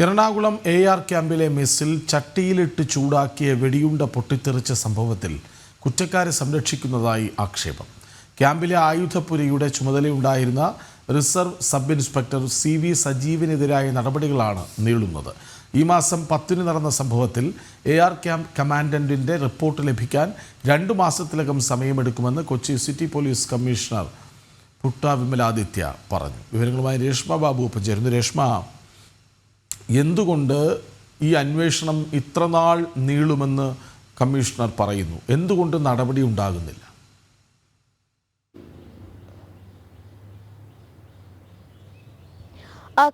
Ernakulam A R ക്യാമ്പിലെ മെസ്സിൽ ചട്ടിയിലിട്ട് ചൂടാക്കിയ വെടിയുണ്ട പൊട്ടിത്തെറിച്ച സംഭവത്തിൽ കുറ്റക്കാരെ സംരക്ഷിക്കുന്നതായി ആക്ഷേപം. ക്യാമ്പിലെ ആയുധപുരയുടെ ചുമതലയുണ്ടായിരുന്ന reserve sub inspector C V സജീവിനെതിരായ നടപടികളാണ് നീളുന്നത്. ഈ മാസം പത്തിന് നടന്ന സംഭവത്തിൽ എ ആർ ക്യാമ്പ് കമാൻഡന്റിന്റെ റിപ്പോർട്ട് ലഭിക്കാൻ രണ്ടു മാസത്തിലകം സമയമെടുക്കുമെന്ന് Kochi city police commissioner Putta Vimaladitya പറഞ്ഞു. വിവരങ്ങളുമായി രേഷ്മ ബാബു ഒപ്പം ചേരുന്നു. രേഷ്മ. എന്തുകൊണ്ട് ഈ അന്വേഷണം ഇത്രനാൾ നീളുമെന്ന് കമ്മീഷണർ പറയുന്നു? എന്തുകൊണ്ട് നടപടി ഉണ്ടാകുന്നില്ല?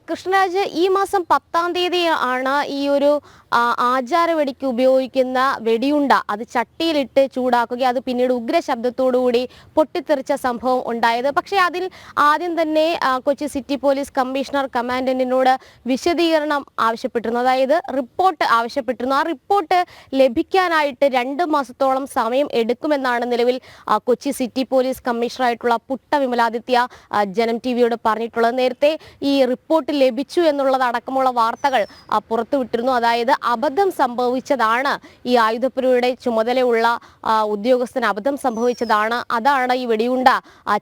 കൃഷ്ണരാജ് ഈ മാസം പത്താം തീയതി ആണ് ഈ ഒരു ആചാര വെടിക്ക് ഉപയോഗിക്കുന്ന വെടിയുണ്ട അത് ചട്ടിയിലിട്ട് ചൂടാക്കുക. അത് പിന്നീട് ഉഗ്ര ശബ്ദത്തോടുകൂടി പൊട്ടിത്തെറിച്ച സംഭവം ഉണ്ടായത്. പക്ഷേ അതിൽ ആദ്യം തന്നെ കൊച്ചി സിറ്റി പോലീസ് കമ്മീഷണർ കമാൻഡന്റിനോട് വിശദീകരണം ആവശ്യപ്പെട്ടിരുന്നു. അതായത് റിപ്പോർട്ട് ആവശ്യപ്പെട്ടിരുന്നു. ആ റിപ്പോർട്ട് ലഭിക്കാനായിട്ട് രണ്ട് മാസത്തോളം സമയം എടുക്കുമെന്നാണ് നിലവിൽ കൊച്ചി സിറ്റി പോലീസ് കമ്മീഷണറായിട്ടുള്ള പുട്ട വിമലാദിത്യ ജനം ടി വിയോട് പറഞ്ഞിട്ടുള്ളത്. നേരത്തെ ഈ റിപ്പോർട്ട് ലഭിച്ചു എന്നുള്ളതടക്കമുള്ള വാർത്തകൾ പുറത്തുവിട്ടിരുന്നു അതായത് അബദ്ധം സംഭവിച്ചതാണ് ഈ ആയുധപ്പുരയുടെ ചുമതലയുള്ള ഉദ്യോഗസ്ഥന് അബദ്ധം സംഭവിച്ചതാണ്. അതാണ് ഈ വെടിയുണ്ട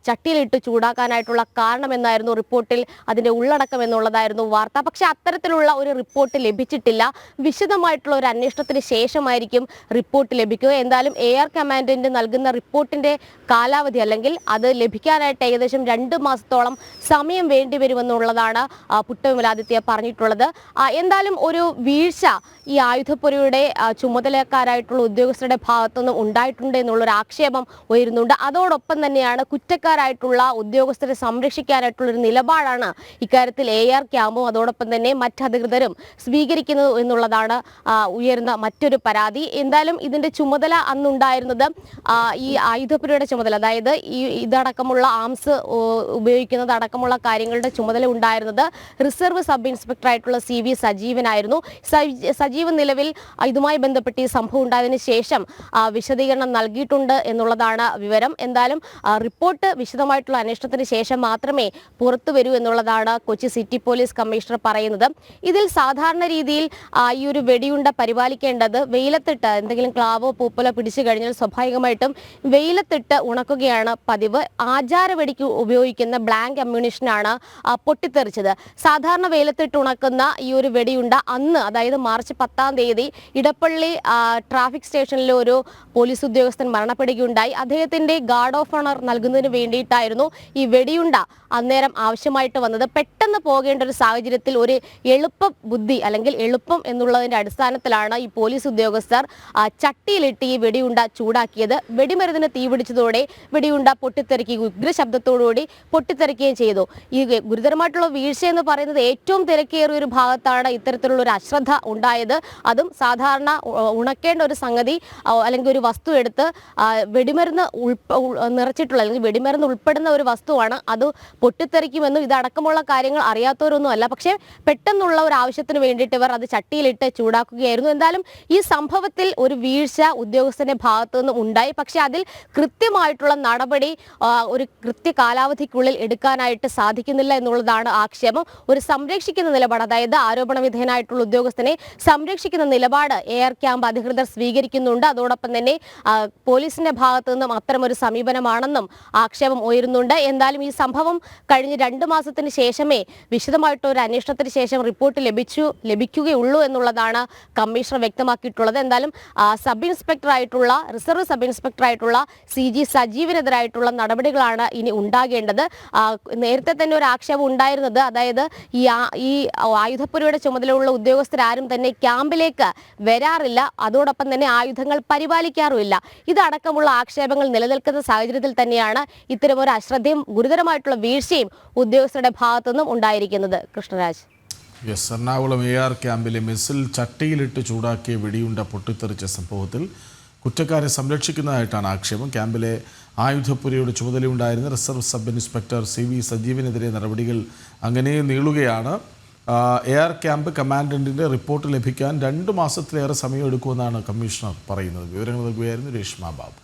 ചട്ടിയിലിട്ട് ചൂടാക്കാനായിട്ടുള്ള കാരണമെന്നായിരുന്നു റിപ്പോർട്ടിൽ അതിന്റെ ഉള്ളടക്കം എന്നുള്ളതായിരുന്നു വാർത്ത. പക്ഷെ അത്തരത്തിലുള്ള ഒരു റിപ്പോർട്ട് ലഭിച്ചിട്ടില്ല. വിശദമായിട്ടുള്ള ഒരു അന്വേഷണത്തിന് ശേഷമായിരിക്കും റിപ്പോർട്ട് ലഭിക്കുക. എന്തായാലും എയർ ആർ കമാൻഡന്റ് നൽകുന്ന റിപ്പോർട്ടിന്റെ കാലാവധി അല്ലെങ്കിൽ അത് ലഭിക്കാനായിട്ട് ഏകദേശം രണ്ട് മാസത്തോളം സമയം വേണ്ടിവരുമെന്നുള്ളതാണ് പുട്ടവിമലാദിത്യ പറഞ്ഞിട്ടുള്ളത്. എന്തായാലും ഒരു വീഴ്ച ഈ ആയുധപ്പുരയുടെ ചുമതലക്കാരായിട്ടുള്ള ഉദ്യോഗസ്ഥരുടെ ഭാഗത്തുനിന്നും ഉണ്ടായിട്ടുണ്ട് എന്നുള്ളൊരു ആക്ഷേപം ഉയരുന്നുണ്ട്. അതോടൊപ്പം തന്നെയാണ് കുറ്റക്കാരായിട്ടുള്ള ഉദ്യോഗസ്ഥരെ സംരക്ഷിക്കാനായിട്ടുള്ള ഒരു നിലപാടാണ് ഇക്കാര്യത്തിൽ എ ആർ ക്യാമ്പും. അതോടൊപ്പം തന്നെ മറ്റധികൃതരും സ്വീകരിക്കുന്നത് എന്നുള്ളതാണ് ഉയരുന്ന മറ്റൊരു പരാതി. എന്തായാലും ഇതിന്റെ ചുമതല അന്നുണ്ടായിരുന്നത് ഈ ആയുധപ്പുരയുടെ ചുമതല അതായത് ഈ ഇതടക്കമുള്ള ആംസ് ഉപയോഗിക്കുന്നത് അടക്കമുള്ള കാര്യങ്ങളുടെ ചുമതല ഉണ്ടായിരുന്നത് റിസർവ് സബ് ഇൻസ്പെക്ടർ ആയിട്ടുള്ള സി വി സജീവനായിരുന്നു. സജി- സജീവ് നിലവിൽ ഇതുമായി ബന്ധപ്പെട്ട് ഈ സംഭവം ഉണ്ടായതിനു ശേഷം വിശദീകരണം നൽകിയിട്ടുണ്ട് എന്നുള്ളതാണ് വിവരം. എന്തായാലും റിപ്പോർട്ട് വിശദമായിട്ടുള്ള അന്വേഷണത്തിന് ശേഷം മാത്രമേ പുറത്തു വരൂ എന്നുള്ളതാണ് കൊച്ചി സിറ്റി പോലീസ് കമ്മീഷണർ പറയുന്നത്. ഇതിൽ സാധാരണ രീതിയിൽ ഈ ഒരു വെടിയുണ്ട പരിപാലിക്കേണ്ടത് വെയിലത്തിട്ട് എന്തെങ്കിലും ക്ലാവോ പൂപ്പലോ പിടിച്ചു കഴിഞ്ഞാൽ സ്വാഭാവികമായിട്ടും വെയിലത്തിട്ട് ഉണക്കുകയാണ് പതിവ്. ആചാര വെടിക്ക് ഉപയോഗിക്കുന്ന ബ്ലാങ്ക് അമ്മ്യൂണിഷനാണ് പൊട്ടിത്തെറിച്ചത്. സാധാരണ വെയിലത്തിട്ട് ഉണക്കുന്ന ഈ ഒരു വെടിയുണ്ട അന്ന് അതായത് മാർച്ച് പത്താം തീയതി ഇടപ്പള്ളി ട്രാഫിക് സ്റ്റേഷനിലെ ഒരു പോലീസ് ഉദ്യോഗസ്ഥൻ മരണപ്പെടുകയുണ്ടായി. അദ്ദേഹത്തിന്റെ ഗാർഡ് ഓഫ് ഓണർ നൽകുന്നതിന് വേണ്ടിയിട്ടായിരുന്നു ഈ വെടിയുണ്ട അന്നേരം ആവശ്യമായിട്ട് വന്നത്. പെട്ടെന്ന് പോകേണ്ട ഒരു സാഹചര്യത്തിൽ ഒരു എളുപ്പ ബുദ്ധി അല്ലെങ്കിൽ എളുപ്പം എന്നുള്ളതിന്റെ അടിസ്ഥാനത്തിലാണ് ഈ പോലീസ് ഉദ്യോഗസ്ഥർ ചട്ടിയിലിട്ട് ഈ വെടിയുണ്ട ചൂടാക്കിയത്. വെടിമരുന്നിന് തീപിടിച്ചതോടെ വെടിയുണ്ട പൊട്ടിത്തെറിക്കുകയും ഉഗ്രശബ്ദത്തോടുകൂടി പൊട്ടിത്തെറിക്കുകയും ചെയ്തു. ഈ ഗുരുതരമായിട്ടുള്ള വീഴ്ച എന്ന് പറയുന്നത് ഏറ്റവും തിരക്കേറിയ ഒരു ഭാഗത്താണ് ഇത്തരത്തിലുള്ള ഒരു അശ്രദ്ധ ഉണ്ടായത്. അതും സാധാരണ ഉണക്കേണ്ട ഒരു സംഗതി അല്ലെങ്കിൽ ഒരു വസ്തു എടുത്ത് വെടിമരുന്ന് ഉൾപ്പ നിറച്ചിട്ടുള്ള അല്ലെങ്കിൽ വെടിമരുന്ന് ഉൾപ്പെടുന്ന ഒരു വസ്തുവാണ്. അത് പൊട്ടിത്തെറിക്കുമെന്നും ഇതടക്കമുള്ള കാര്യങ്ങൾ അറിയാത്തവരൊന്നും അല്ല. പക്ഷേ പെട്ടെന്നുള്ള ഒരു ആവശ്യത്തിന് വേണ്ടിയിട്ട് ഇവർ അത് ചട്ടിയിലിട്ട് ചൂടാക്കുകയായിരുന്നു. എന്തായാലും ഈ സംഭവത്തിൽ ഒരു വീഴ്ച ഉദ്യോഗസ്ഥന്റെ ഭാഗത്തു നിന്നും ഉണ്ടായി. പക്ഷേ അതിൽ കൃത്യമായിട്ടുള്ള നടപടി ഒരു കൃത്യ കാലാവധിക്കുള്ളിൽ എടുക്കാനായിട്ട് സാധിക്കുന്നില്ല എന്നുള്ളതാണ് ആക്ഷേപം. ഒരു സംരക്ഷിക്കുന്ന നിലപാട് അതായത് ആരോപണ വിധേയനായിട്ടുള്ള ഉദ്യോഗസ്ഥനെ സംരക്ഷിക്കുന്ന നിലപാട് എയർ ക്യാമ്പ് അധികൃതർ സ്വീകരിക്കുന്നുണ്ട്. അതോടൊപ്പം തന്നെ പോലീസിന്റെ ഭാഗത്തു നിന്നും അത്തരമൊരു സമീപനമാണെന്നും ആക്ഷേപം ഉയരുന്നുണ്ട്. എന്തായാലും ഈ സംഭവം കഴിഞ്ഞ് രണ്ട് മാസത്തിന് ശേഷമേ വിശദമായിട്ട് ഒരു അന്വേഷണത്തിന് ശേഷം റിപ്പോർട്ട് ലഭിച്ചു ലഭിക്കുകയുള്ളൂ എന്നുള്ളതാണ് കമ്മീഷണർ വ്യക്തമാക്കിയിട്ടുള്ളത്. എന്തായാലും സബ് ഇൻസ്പെക്ടർ ആയിട്ടുള്ള റിസർവ് സബ് ഇൻസ്പെക്ടർ ആയിട്ടുള്ള സി ജി സജീവിനെതിരായിട്ടുള്ള നടപടികളാണ് ഇനി ഉണ്ടാകേണ്ടത്. നേരത്തെ തന്നെ ഒരു ആക്ഷേപം ഉണ്ടായിരുന്നത്. അതായത് ഈ ആ- ഈ ആയുധപ്പുരയുടെ ചുമതലയുള്ള ഉദ്യോഗസ്ഥരാരും തന്നെ ക്യാമ്പിലേക്ക് വരാറില്ല. അതോടൊപ്പം തന്നെ ആയുധങ്ങൾ പരിപാലിക്കാറുമില്ല. ഇതടക്കമുള്ള ആക്ഷേപങ്ങൾ നിലനിൽക്കുന്ന സാഹചര്യത്തിൽ തന്നെയാണ് ഇത്തരമൊരു അശ്രദ്ധയും ഗുരുതരമായിട്ടുള്ള വീഴ്ചയും ഉദ്യോഗസ്ഥരുടെ ഭാഗത്തുനിന്നും ഉണ്ടായിരിക്കുന്നത്. കൃഷ്ണരാജ്. എറണാകുളം എ ആർ ക്യാമ്പിലെ മിസിൽ ചട്ടിയിലിട്ട് ചൂടാക്കിയ വെടിയുണ്ട പൊട്ടിത്തെറിച്ച സംഭവത്തിൽ കുറ്റക്കാരെ സംരക്ഷിക്കുന്നതായിട്ടാണ് ആക്ഷേപം. ക്യാമ്പിലെ ആയുധപ്പുരയുടെ ചുമതലയുണ്ടായിരുന്ന reserve sub inspector C V സജീവിനെതിരെ നടപടികൾ അങ്ങനെ നീളുകയാണ്. എയർ ക്യാമ്പ് കമാൻഡന്റിന്റെ റിപ്പോർട്ട് ലഭിക്കാൻ രണ്ട് മാസത്തിലേറെ സമയമെടുക്കുമെന്നാണ് കമ്മീഷണർ പറയുന്നത്. വിവരങ്ങൾ നൽകുകയായിരുന്നു രേഷ്മ ബാബു.